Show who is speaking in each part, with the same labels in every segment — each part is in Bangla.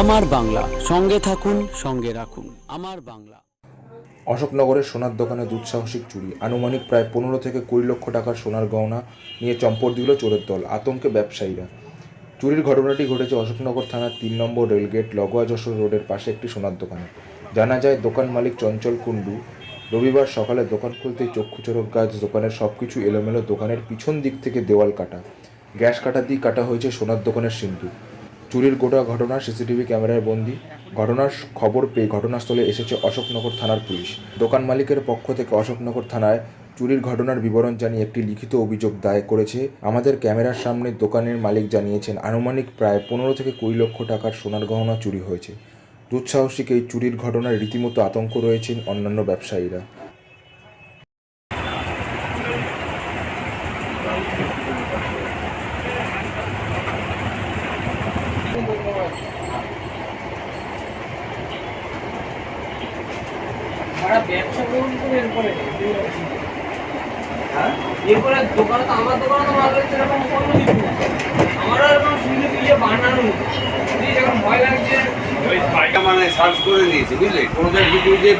Speaker 1: আমার বাংলা। সঙ্গে থাকুন, সঙ্গে রাখুন। আমার বাংলা।
Speaker 2: অশোকনগরের সোনার দোকানে দুঃসাহসিক চুরি। আনুমানিক প্রায় পনেরো থেকে কুড়ি লক্ষ টাকার সোনার গহনা নিয়ে চম্পট দিল চোরের দল, আতঙ্কে ব্যবসায়ীরা। চুরির ঘটনাটি ঘটেছে অশোকনগর থানার তিন নম্বর রেলগেট লগোয়া যশোর রোডের পাশে একটি সোনার দোকানে। জানা যায়, দোকান মালিক চঞ্চল কুণ্ডু রবিবার সকালে দোকান খুলতেই চক্ষুচরক গাছ, দোকানের সব কিছু এলোমেলো, দোকানের পিছন দিক থেকে দেওয়াল কাটা। গ্যাস কাটা দিয়ে কাটা হয়েছে সোনার দোকানের সিন্দুক চুরির গোটা ঘটনা সিসিটিভি ক্যামেরায় বন্দি। ঘটনার খবর পেয়ে ঘটনাস্থলে এসেছে অশোকনগর থানার পুলিশ। দোকান মালিকের পক্ষ থেকে অশোকনগর থানায় চুরির ঘটনার বিবরণ জানিয়ে একটি লিখিত অভিযোগ দায়ের করেছে। আমাদের ক্যামেরার সামনে দোকানের মালিক জানিয়েছেন, আনুমানিক প্রায় পনেরো থেকে কুড়ি লক্ষ টাকার সোনার গহনা চুরি হয়েছে। দুঃসাহসিক এই চুরির ঘটনায় রীতিমতো আতঙ্ক রয়েছেন অন্যান্য ব্যবসায়ীরা।
Speaker 3: আমরা ব্যবসা করুন এরপরে। হ্যাঁ? এরপরে দোকানে তো আমার দোকানে তো মাল সেরকম কোনো কিছু না আমারও এরকম সুন্দর ইয়ে বানানো যখন ভয় লাগছে।
Speaker 4: মানে সার্চ করে নিয়েছে বুঝলে? কোনো জায়গায় কিছু যে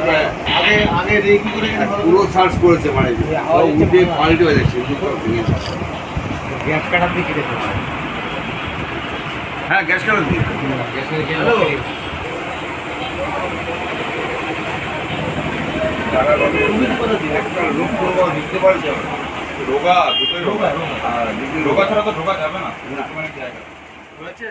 Speaker 4: আগে আগে রেখি করে পুরো সার্চ করেছে মানে
Speaker 3: হচ্ছে
Speaker 4: উঠে। পাল্টে হয়ে যাচ্ছে
Speaker 3: গ্যাস কাটার দিয়ে কেটে দেবো
Speaker 4: হ্যাঁ গ্যাস কাটার রোগ করব দিতে পারছে রোগা দুটোই রোগা
Speaker 3: রোগা, রোগা।
Speaker 4: রোগা ছাড়া তো ঢোকা যাবে না
Speaker 3: না।
Speaker 4: মানে জায়গা হয়েছে